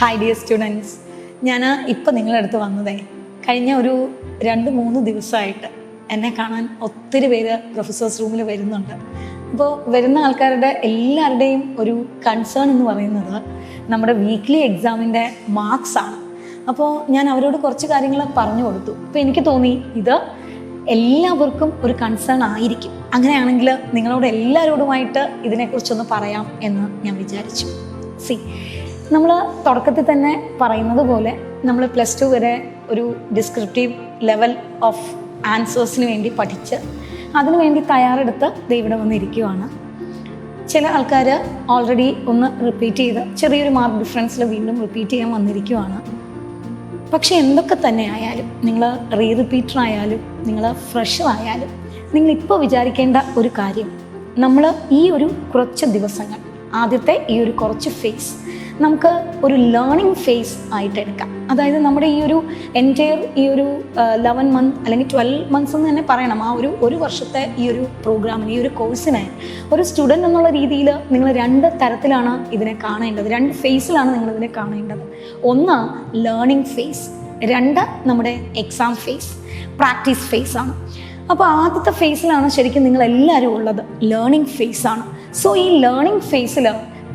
Hi dear students ഞാൻ ഇപ്പം നിങ്ങളുടെ അടുത്ത് വന്നതേ കഴിഞ്ഞ ഒരു രണ്ട് മൂന്ന് ദിവസമായിട്ട് എന്നെ കാണാൻ ഒത്തിരി പേര് പ്രൊഫസേഴ്സ് റൂമിൽ വരുന്നുണ്ട്. അപ്പോൾ വരുന്ന ആൾക്കാരുടെ എല്ലാവരുടെയും ഒരു കൺസേൺ എന്ന് പറയുന്നത് നമ്മുടെ വീക്ക്ലി എക്സാമിന്റെ മാർക്സാണ് അപ്പോൾ ഞാൻ അവരോട് കുറച്ച് കാര്യങ്ങൾ പറഞ്ഞു കൊടുത്തു. അപ്പോൾ എനിക്ക് തോന്നി ഇത് എല്ലാവർക്കും ഒരു കൺസേൺ ആയിരിക്കും. അങ്ങനെയാണെങ്കിൽ നിങ്ങളോട് എല്ലാവരോടുമായിട്ട് ഇതിനെക്കുറിച്ചൊന്ന് പറയാം എന്ന് ഞാൻ വിചാരിച്ചു. സി നമ്മൾ തുടക്കത്തിൽ തന്നെ പറയുന്നത് പോലെ നമ്മൾ പ്ലസ് ടു വരെ ഒരു ഡിസ്ക്രിപ്റ്റീവ് ലെവൽ ഓഫ് ആൻസേഴ്സിന് വേണ്ടി പഠിച്ച് അതിനു വേണ്ടി തയ്യാറെടുത്ത് ദേ ഇവിടെ വന്നിരിക്കുവാണ്. ചില ആൾക്കാർ ഓൾറെഡി ഒന്ന് റിപ്പീറ്റ് ചെയ്ത് ചെറിയൊരു മാർക്ക് ഡിഫറൻസിൽ വീണ്ടും റിപ്പീറ്റ് ചെയ്യാൻ വന്നിരിക്കുവാണ്. പക്ഷെ എന്തൊക്കെ തന്നെ ആയാലും നിങ്ങൾ റീ റിപ്പീറ്റർ ആയാലും നിങ്ങൾ ഫ്രഷർ ആയാലും നിങ്ങൾ ഇപ്പോൾ വിചാരിക്കേണ്ട ഒരു കാര്യം നമ്മൾ ഈ ഒരു കുറച്ച് ദിവസങ്ങൾ ആദ്യത്തെ ഈ ഒരു കുറച്ച് ഫേസ് നമുക്ക് ഒരു ലേണിംഗ് ഫേസ് ആയിട്ട് എടുക്കാം അതായത് നമ്മുടെ ഈ ഒരു എന്റയർ ഈ ഒരു ലെവൻ മന്ത് അല്ലെങ്കിൽ ട്വൽവ് മന്ത്സ് എന്ന് തന്നെ പറയണം. ആ ഒരു ഒരു വർഷത്തെ ഈ ഒരു പ്രോഗ്രാമിന് ഈ ഒരു കോഴ്സിനെ ഒരു സ്റ്റുഡന്റ് എന്നുള്ള രീതിയിൽ നിങ്ങൾ രണ്ട് തരത്തിലാണ് ഇതിനെ കാണേണ്ടത്. രണ്ട് ഫേസിലാണ് നിങ്ങൾ ഇതിനെ കാണേണ്ടത്. ഒന്ന് ലേണിംഗ് ഫേസ് രണ്ട് നമ്മുടെ എക്സാം ഫേസ് പ്രാക്ടീസ് ഫേസ് ആണ്. അപ്പോൾ ആദ്യത്തെ ഫേസിലാണ് ശരിക്കും നിങ്ങൾ എല്ലാവരും ഉള്ളത്. ലേണിംഗ് ഫേസ് ആണ്. സോ ഈ ലേണിംഗ് ഫേസിൽ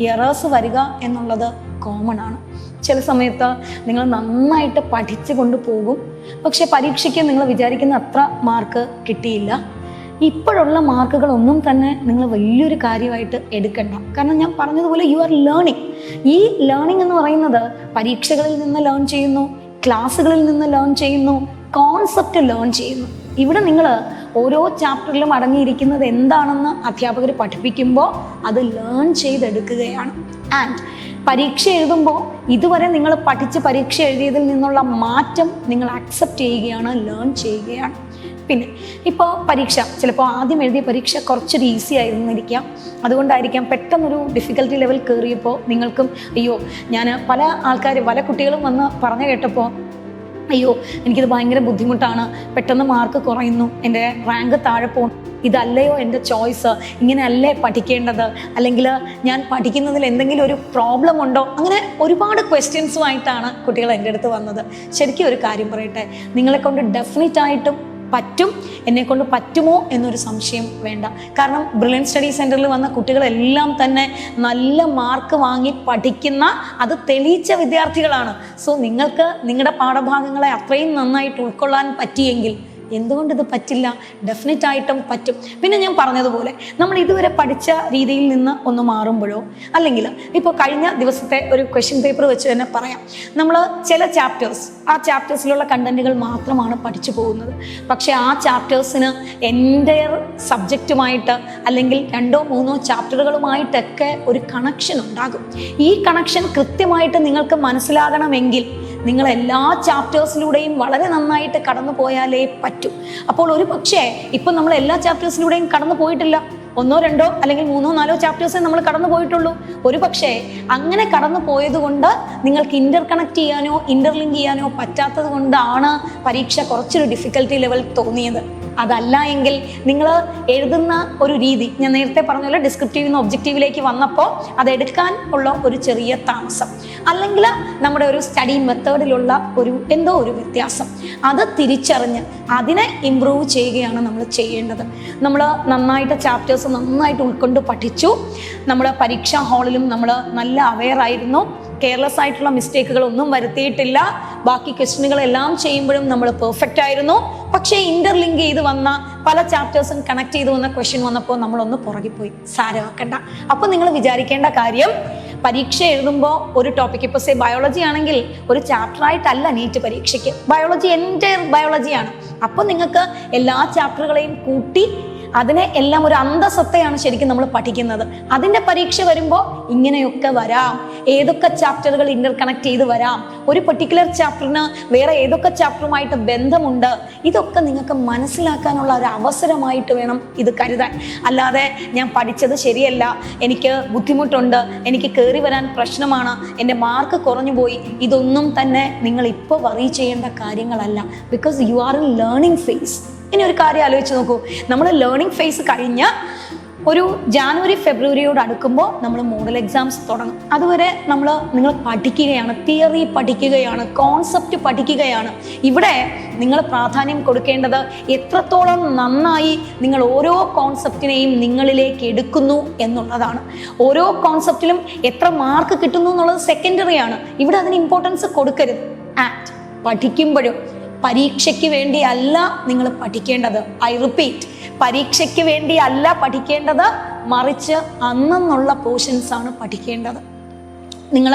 എറേഴ്സ് വരിക എന്നുള്ളത് കോമൺ ആണ്. ചില സമയത്ത് നിങ്ങൾ നന്നായിട്ട് പഠിച്ചു കൊണ്ട് പോകും. പക്ഷെ പരീക്ഷയ്ക്ക് നിങ്ങൾ വിചാരിക്കുന്ന അത്ര മാർക്ക് കിട്ടിയില്ല. ഇപ്പോഴുള്ള മാർക്കുകളൊന്നും തന്നെ നിങ്ങൾ വലിയൊരു കാര്യമായിട്ട് എടുക്കണ്ട. കാരണം ഞാൻ പറഞ്ഞതുപോലെ യു ആർ ലേണിംഗ് ഈ ലേണിംഗ് എന്ന് പറയുന്നത് പരീക്ഷകളിൽ നിന്ന് ലേൺ ചെയ്യുന്നു ക്ലാസ്സുകളിൽ നിന്ന് ലേൺ ചെയ്യുന്നു കോൺസെപ്റ്റ് ലേൺ ചെയ്യുന്നു. ഇവിടെ നിങ്ങൾ ഓരോ ചാപ്റ്ററിലും അടങ്ങിയിരിക്കുന്നത് എന്താണെന്ന് അധ്യാപകർ പഠിപ്പിക്കുമ്പോൾ അത് ലേൺ ചെയ്തെടുക്കുകയാണ്. ആൻഡ് പരീക്ഷ എഴുതുമ്പോൾ ഇതുവരെ നിങ്ങൾ പഠിച്ച് പരീക്ഷ എഴുതിയതിൽ നിന്നുള്ള മാറ്റം നിങ്ങൾ അക്സെപ്റ്റ് ചെയ്യുകയാണ് ലേൺ ചെയ്യുകയാണ്. പിന്നെ ഇപ്പോൾ പരീക്ഷ ചിലപ്പോൾ ആദ്യം എഴുതിയ പരീക്ഷ കുറച്ചൊരു ഈസി ആയിരുന്നിരിക്കാം. അതുകൊണ്ടായിരിക്കാം പെട്ടെന്നൊരു ഡിഫിക്കൽട്ടി ലെവൽ കയറിയപ്പോൾ നിങ്ങൾക്കും അയ്യോ ഞാൻ പല ആൾക്കാർ പല കുട്ടികളും വന്ന് പറഞ്ഞു കേട്ടപ്പോൾ അയ്യോ എനിക്കിത് ഭയങ്കര ബുദ്ധിമുട്ടാണ്. പെട്ടെന്ന് മാർക്ക് കുറയുന്നു. എന്റെ റാങ്ക് താഴെ പോകും ഇതല്ലയോ എന്റെ ചോയ്സ് ഇങ്ങനെയല്ലേ പഠിക്കേണ്ടത്? അല്ലെങ്കിൽ ഞാൻ പഠിക്കുന്നതിൽ എന്തെങ്കിലും ഒരു പ്രോബ്ലം ഉണ്ടോ? അങ്ങനെ ഒരുപാട് ക്വസ്റ്റ്യൻസുമായിട്ടാണ് കുട്ടികൾ എന്റെ അടുത്ത് വന്നത്. ശരിക്കും ഒരു കാര്യം പറയട്ടെ. നിങ്ങളെ കൊണ്ട് ഡെഫിനറ്റ് ആയിട്ടും പറ്റും എന്നെക്കൊണ്ട് പറ്റുമോ എന്നൊരു സംശയം വേണ്ട. കാരണം ബ്രില്യൻ സ്റ്റഡി സെന്ററിൽ വന്ന കുട്ടികളെല്ലാം തന്നെ നല്ല മാർക്ക് വാങ്ങി പഠിക്കുന്ന അത് തെളിയിച്ച വിദ്യാർത്ഥികളാണ്. സോ നിങ്ങൾക്ക് നിങ്ങളുടെ പാഠഭാഗങ്ങളെ അത്രയും നന്നായിട്ട് ഉൾക്കൊള്ളാൻ പറ്റിയെങ്കിൽ എന്തുകൊണ്ട് ഇത് പറ്റില്ല? ഡെഫിനറ്റ് ആയിട്ടും പറ്റും. പിന്നെ ഞാൻ പറഞ്ഞതുപോലെ നമ്മൾ ഇതുവരെ പഠിച്ച രീതിയിൽ നിന്ന് ഒന്ന് മാറുമ്പോഴോ അല്ലെങ്കിൽ ഇപ്പോൾ കഴിഞ്ഞ ദിവസത്തെ ഒരു ക്വസ്റ്റ്യൻ പേപ്പർ വെച്ച് തന്നെ പറയാം. നമ്മൾ ചില ചാപ്റ്റേഴ്സ് ആ ചാപ്റ്റേഴ്സിലുള്ള കണ്ടന്റുകൾ മാത്രമാണ് പഠിച്ചു പോകുന്നത്. പക്ഷേ ആ ചാപ്റ്റേഴ്സിന് എന്റെ സബ്ജക്റ്റുമായിട്ട് അല്ലെങ്കിൽ രണ്ടോ മൂന്നോ ചാപ്റ്ററുകളുമായിട്ടൊക്കെ ഒരു കണക്ഷൻ ഉണ്ടാകും. ഈ കണക്ഷൻ കൃത്യമായിട്ട് നിങ്ങൾക്ക് മനസ്സിലാകണമെങ്കിൽ നിങ്ങൾ എല്ലാ ചാപ്റ്റേഴ്സിലൂടെയും വളരെ നന്നായിട്ട് കടന്നു പോയാലേ പറ്റൂ. അപ്പോൾ ഒരു പക്ഷേ ഇപ്പം നമ്മൾ എല്ലാ ചാപ്റ്റേഴ്സിലൂടെയും കടന്നു പോയിട്ടില്ല. ഒന്നോ രണ്ടോ അല്ലെങ്കിൽ മൂന്നോ നാലോ ചാപ്റ്റേഴ്സേ നമ്മൾ കടന്നു പോയിട്ടുള്ളൂ. ഒരു പക്ഷേ അങ്ങനെ കടന്നു പോയത് കൊണ്ട് നിങ്ങൾക്ക് ഇന്റർ കണക്ട് ചെയ്യാനോ ഇന്റർലിങ്ക് ചെയ്യാനോ പറ്റാത്തത് കൊണ്ടാണ് പരീക്ഷ കുറച്ചൊരു ഡിഫിക്കൽട്ടി ലെവൽ തോന്നിയത്. അതല്ല എങ്കിൽ നിങ്ങൾ എഴുതുന്ന ഒരു രീതി ഞാൻ നേരത്തെ പറഞ്ഞ പോലെ ഡിസ്ക്രിപ്റ്റീവ് നിന്ന് ഒബ്ജക്റ്റീവിലേക്ക് വന്നപ്പോൾ അത് എടുക്കാൻ ഉള്ള ഒരു ചെറിയ താമസം. അല്ലെങ്കിൽ നമ്മുടെ ഒരു സ്റ്റഡി മെത്തേഡിലുള്ള ഒരു എന്തോ ഒരു വ്യത്യാസം. അത് തിരിച്ചറിഞ്ഞ് അതിനെ ഇമ്പ്രൂവ് ചെയ്യുകയാണ് നമ്മൾ ചെയ്യേണ്ടത്. നമ്മൾ നന്നായിട്ട് ചാപ്റ്റേഴ്സ് നന്നായിട്ട് ഉൾക്കൊണ്ട് പഠിച്ചു. നമ്മൾ പരീക്ഷാ ഹാളിലും നമ്മൾ നല്ല അവെയർ ആയിരുന്നു. കെയർലെസ് ആയിട്ടുള്ള മിസ്റ്റേക്കുകൾ ഒന്നും വരുത്തിയിട്ടില്ല. ബാക്കി ക്വസ്റ്റ്യനുകളെല്ലാം ചെയ്യുമ്പോഴും നമ്മൾ പെർഫെക്റ്റ് ആയിരുന്നു. പക്ഷേ ഇന്റർലിങ്ക് ചെയ്ത് വന്ന പല ചാപ്റ്റേഴ്സും കണക്ട് ചെയ്ത് വന്ന ക്വസ്റ്റ്യൻ വന്നപ്പോൾ നമ്മളൊന്ന് പുറകിപ്പോയി. സാരമാക്കണ്ട. അപ്പോൾ നിങ്ങൾ വിചാരിക്കേണ്ട കാര്യം പരീക്ഷ എഴുതുമ്പോൾ ഒരു ടോപ്പിക് ഇപ്പോൾ സേ ബയോളജി ആണെങ്കിൽ ഒരു ചാപ്റ്റർ ആയിട്ടല്ല നീറ്റ് പരീക്ഷയ്ക്ക്. ബയോളജി എന്റെ ബയോളജിയാണ് അപ്പോൾ നിങ്ങൾക്ക് എല്ലാ ചാപ്റ്ററുകളെയും കൂട്ടി അതിനെ എല്ലാം ഒരു അന്തസത്തയാണ് ശരിക്കും നമ്മൾ പഠിക്കുന്നത്. അതിന്റെ പരീക്ഷ വരുമ്പോൾ ഇങ്ങനെയൊക്കെ വരാം. ഏതൊക്കെ ചാപ്റ്ററുകൾ ഇന്റർ കണക്ട് ചെയ്ത് വരാം. ഒരു പെർട്ടിക്കുലർ ചാപ്റ്ററിന് വേറെ ഏതൊക്കെ ചാപ്റ്ററുമായിട്ട് ബന്ധമുണ്ട്. ഇതൊക്കെ നിങ്ങൾക്ക് മനസ്സിലാക്കാനുള്ള ഒരു അവസരമായിട്ട് വേണം ഇത് കരുതാൻ. അല്ലാതെ ഞാൻ പഠിച്ചത് ശരിയല്ല. എനിക്ക് ബുദ്ധിമുട്ടുണ്ട്. എനിക്ക് കയറി വരാൻ പ്രശ്നമാണ്. എന്റെ മാർക്ക് കുറഞ്ഞു പോയി. ഇതൊന്നും തന്നെ നിങ്ങൾ ഇപ്പോൾ വറി ചെയ്യേണ്ട കാര്യങ്ങളല്ല. Because you are in learning phase ഇനി ഒരു കാര്യം ആലോചിച്ച് നോക്കൂ. നമ്മൾ ലേണിംഗ് ഫേസ് കഴിഞ്ഞ് ഒരു ജാനുവരി ഫെബ്രുവരിയോട് അടുക്കുമ്പോൾ നമ്മൾ മോഡൽ എക്സാംസ് തുടങ്ങും. അതുവരെ നമ്മൾ നിങ്ങൾ പഠിക്കുകയാണ് തിയറി പഠിക്കുകയാണ് കോൺസെപ്റ്റ് പഠിക്കുകയാണ്. ഇവിടെ നിങ്ങൾ പ്രാധാന്യം കൊടുക്കേണ്ടത് എത്രത്തോളം നന്നായി നിങ്ങൾ ഓരോ കോൺസെപ്റ്റിനെയും നിങ്ങളിലേക്ക് എടുക്കുന്നു എന്നുള്ളതാണ്. ഓരോ കോൺസെപ്റ്റിലും എത്ര മാർക്ക് കിട്ടുന്നു എന്നുള്ളത് സെക്കൻഡറിയാണ് ഇവിടെ അതിന് ഇമ്പോർട്ടൻസ് കൊടുക്കരുത്. ആക്ട് പഠിക്കുമ്പോഴും പരീക്ഷയ്ക്ക് വേണ്ടിയല്ല നിങ്ങൾ പഠിക്കേണ്ടത്. ഐ റിപ്പീറ്റ് പരീക്ഷയ്ക്ക് വേണ്ടിയല്ല പഠിക്കേണ്ടത് മറിച്ച് അന്നെന്നുള്ള പോർഷൻസ് ആണ് പഠിക്കേണ്ടത്. നിങ്ങൾ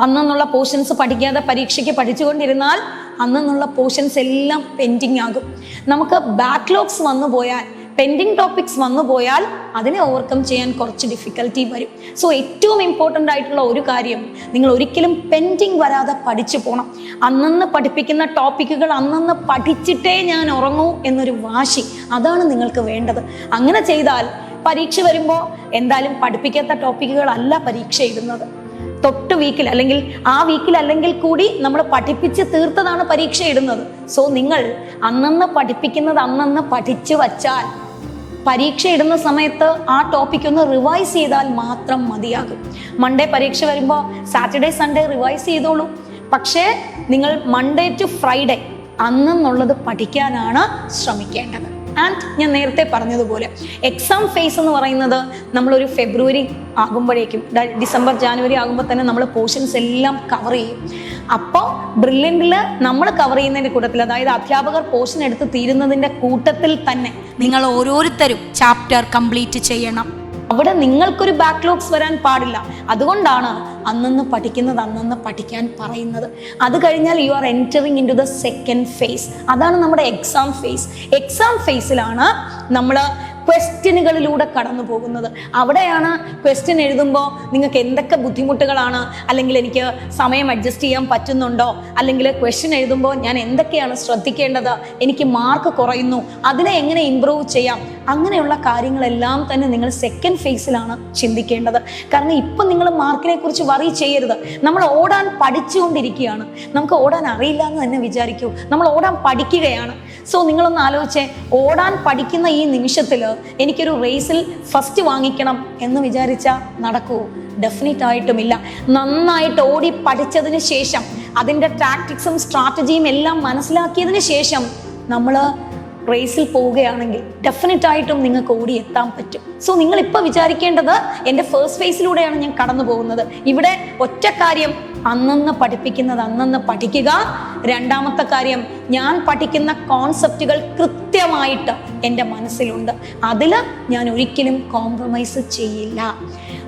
അന്നെന്നുള്ള പോർഷൻസ് പഠിക്കാതെ പരീക്ഷയ്ക്ക് പഠിച്ചുകൊണ്ടിരുന്നാൽ അന്നെന്നുള്ള പോർഷൻസ് എല്ലാം പെൻഡിങ് ആകും. നമുക്ക് ബാക്ക്ലോഗ്സ് വന്നു പോയാൽ പെൻഡിങ് ടോപ്പിക്സ് വന്നു പോയാൽ അതിനെ ഓവർകം ചെയ്യാൻ കുറച്ച് ഡിഫിക്കൽറ്റി വരും. സോ ഏറ്റവും ഇമ്പോർട്ടന്റ് ആയിട്ടുള്ള ഒരു കാര്യം നിങ്ങൾ ഒരിക്കലും പെൻഡിങ് വരാതെ പഠിച്ചു പോകണം അന്നന്ന് പഠിപ്പിക്കുന്ന ടോപ്പിക്കുകൾ അന്നന്ന് പഠിച്ചിട്ടേ ഞാൻ ഉറങ്ങൂ എന്നൊരു വാശി അതാണ് നിങ്ങൾക്ക് വേണ്ടത്. അങ്ങനെ ചെയ്താൽ പരീക്ഷ വരുമ്പോൾ എന്തായാലും പഠിപ്പിക്കാത്ത ടോപ്പിക്കുകളല്ല പരീക്ഷ ഇടുന്നത്. തൊട്ട് വീക്കിൽ അല്ലെങ്കിൽ ആ വീക്കിൽ അല്ലെങ്കിൽ കൂടി നമ്മൾ പഠിപ്പിച്ച് തീർത്തതാണ് പരീക്ഷ ഇടുന്നത്. സോ നിങ്ങൾ അന്നന്ന് പഠിപ്പിക്കുന്നത് അന്നന്ന് പഠിച്ചു വച്ചാൽ പരീക്ഷ ഇടുന്ന സമയത്ത് ആ ടോപ്പിക് ഒന്ന് റിവൈസ് ചെയ്താൽ മാത്രം മതിയാകും. മൺഡേ പരീക്ഷ വരുമ്പോൾ സാറ്റർഡേ സൺഡേ റിവൈസ് ചെയ്തോളൂ. പക്ഷേ നിങ്ങൾ മൺഡേ ടു ഫ്രൈഡേ അന്നെന്നുള്ളത് പഠിക്കാനാണ് ശ്രമിക്കേണ്ടത്. ആൻഡ് ഞാൻ നേരത്തെ പറഞ്ഞതുപോലെ എക്സാം ഫേസ് എന്ന് പറയുന്നത് നമ്മളൊരു ഫെബ്രുവരി ആകുമ്പോഴേക്കും ഡിസംബർ ജാനുവരി ആകുമ്പോൾ തന്നെ നമ്മൾ പോർഷൻസ് എല്ലാം കവർ ചെയ്യും. അപ്പോൾ ബ്രില്യന്റിൽ നമ്മൾ കവർ ചെയ്യുന്നതിന്റെ കൂട്ടത്തിൽ അതായത് അധ്യാപകർ പോർഷൻ എടുത്ത് തീരുന്നതിന്റെ കൂട്ടത്തിൽ തന്നെ നിങ്ങൾ ഓരോരുത്തരും ചാപ്റ്റർ കംപ്ലീറ്റ് ചെയ്യണം. അവിടെ നിങ്ങൾക്കൊരു ബാക്ക്ലോഗ്സ് വരാൻ പാടില്ല. അതുകൊണ്ടാണ് അന്നന്ന് പഠിക്കുന്നത് അന്നന്ന് പഠിക്കാൻ പറയുന്നത്. അത് കഴിഞ്ഞാൽ you are entering in to the second phase അതാണ് നമ്മുടെ എക്സാം ഫേസ് എക്സാം ഫേസിലാണ് നമ്മൾ ക്വസ്റ്റ്യനുകളിലൂടെ കടന്നു പോകുന്നത്. അവിടെയാണ് ക്വസ്റ്റ്യൻ എഴുതുമ്പോൾ നിങ്ങൾക്ക് എന്തൊക്കെ ബുദ്ധിമുട്ടുകളാണ്? അല്ലെങ്കിൽ എനിക്ക് സമയം അഡ്ജസ്റ്റ് ചെയ്യാൻ പറ്റുന്നുണ്ടോ? അല്ലെങ്കിൽ ക്വസ്റ്റ്യൻ എഴുതുമ്പോൾ ഞാൻ എന്തൊക്കെയാണ് ശ്രദ്ധിക്കേണ്ടത്? എനിക്ക് മാർക്ക് കുറയുന്നു. അതിനെ എങ്ങനെ ഇമ്പ്രൂവ് ചെയ്യാം? അങ്ങനെയുള്ള കാര്യങ്ങളെല്ലാം തന്നെ നിങ്ങൾ സെക്കൻഡ് ഫേസിലാണ് ചിന്തിക്കേണ്ടത്. കാരണം ഇപ്പം നിങ്ങൾ മാർക്കിനെ കുറിച്ച് വറി ചെയ്യരുത്. നമ്മൾ ഓടാൻ പഠിച്ചുകൊണ്ടിരിക്കുകയാണ്. നമുക്ക് ഓടാൻ അറിയില്ല എന്ന് തന്നെ വിചാരിക്കൂ. നമ്മൾ ഓടാൻ പഠിക്കുകയാണ്. സോ നിങ്ങളൊന്ന് ആലോചിച്ചേ ഓടാൻ പഠിക്കുന്ന ഈ നിമിഷത്തിൽ എനിക്കൊരു റേസിൽ ഫസ്റ്റ് വാങ്ങിക്കണം എന്ന് വിചാരിച്ചാൽ നടക്കുമോ ഡെഫിനറ്റ് ആയിട്ടുമില്ല. നന്നായിട്ട് ഓടി പഠിച്ചതിന് ശേഷം അതിന്റെ ടാക്ടിക്സും സ്ട്രാറ്റജിയും എല്ലാം മനസ്സിലാക്കിയതിന് ശേഷം നമ്മൾ റേസിൽ പോവുകയാണെങ്കിൽ ഡെഫിനറ്റ് ആയിട്ടും നിങ്ങൾക്ക് ഓടി എത്താൻ പറ്റും. സോ നിങ്ങൾ ഇപ്പോൾ വിചാരിക്കേണ്ടത് എന്റെ ഫേസ്റ്റ് ഫേസിലൂടെയാണ് ഞാൻ കടന്നു പോകുന്നത് ഇവിടെ ഒറ്റ കാര്യം അന്നന്ന് പഠിപ്പിക്കുന്നത് അന്നന്ന് പഠിക്കുക. രണ്ടാമത്തെ കാര്യം ഞാൻ പഠിക്കുന്ന കോൺസെപ്റ്റുകൾ കൃത്യമായിട്ട് എന്റെ മനസ്സിലുണ്ട്. അതിൽ ഞാൻ ഒരിക്കലും കോംപ്രമൈസ് ചെയ്യില്ല.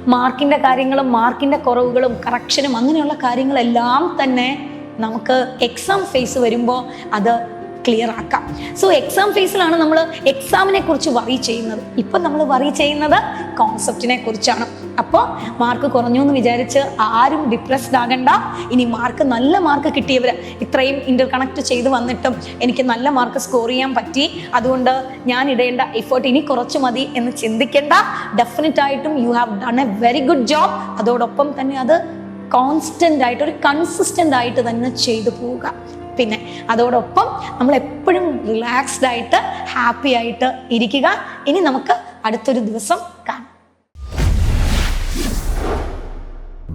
മാർക്കിന്റെ കാര്യങ്ങളും മാർക്കിന്റെ കുറവുകളും കറക്ഷനും അങ്ങനെയുള്ള കാര്യങ്ങളെല്ലാം തന്നെ നമുക്ക് എക്സാം ഫേസ് വരുമ്പോൾ അത് ക്ലിയർ ആക്കാം. സോ എക്സാം ഫേസിലാണ് നമ്മൾ എക്സാമിനെ കുറിച്ച് വറി ചെയ്യുന്നത്. ഇപ്പം നമ്മൾ വറി ചെയ്യുന്നത് കോൺസെപ്റ്റിനെ കുറിച്ചാണ്. അപ്പോൾ മാർക്ക് കുറഞ്ഞു എന്ന് വിചാരിച്ച് ആരും ഡിപ്രസ്ഡ് ആകണ്ട. ഇനി മാർക്ക് നല്ല മാർക്ക് കിട്ടിയവർ ഇത്രയും ഇന്റർ കണക്ട് ചെയ്ത് വന്നിട്ടും എനിക്ക് നല്ല മാർക്ക് സ്കോർ ചെയ്യാൻ പറ്റി. അതുകൊണ്ട് ഞാൻ ഇടേണ്ട എഫേർട്ട് ഇനി കുറച്ച് മതി എന്ന് ചിന്തിക്കേണ്ട. ഡെഫിനറ്റ് ആയിട്ടും you have done a very good job അതോടൊപ്പം തന്നെ അത് കോൺസ്റ്റന്റ് ആയിട്ട് ഒരു കൺസിസ്റ്റന്റ് ആയിട്ട് തന്നെ ചെയ്തു പോവുക. പിന്നെ അതോടൊപ്പം നമ്മൾ എപ്പോഴും റിലാക്സ്ഡ് ആയിട്ട് ഹാപ്പി ആയിട്ട് ഇരിക്കുക. ഇനി നമുക്ക് അടുത്തൊരു ദിവസം കാണാം.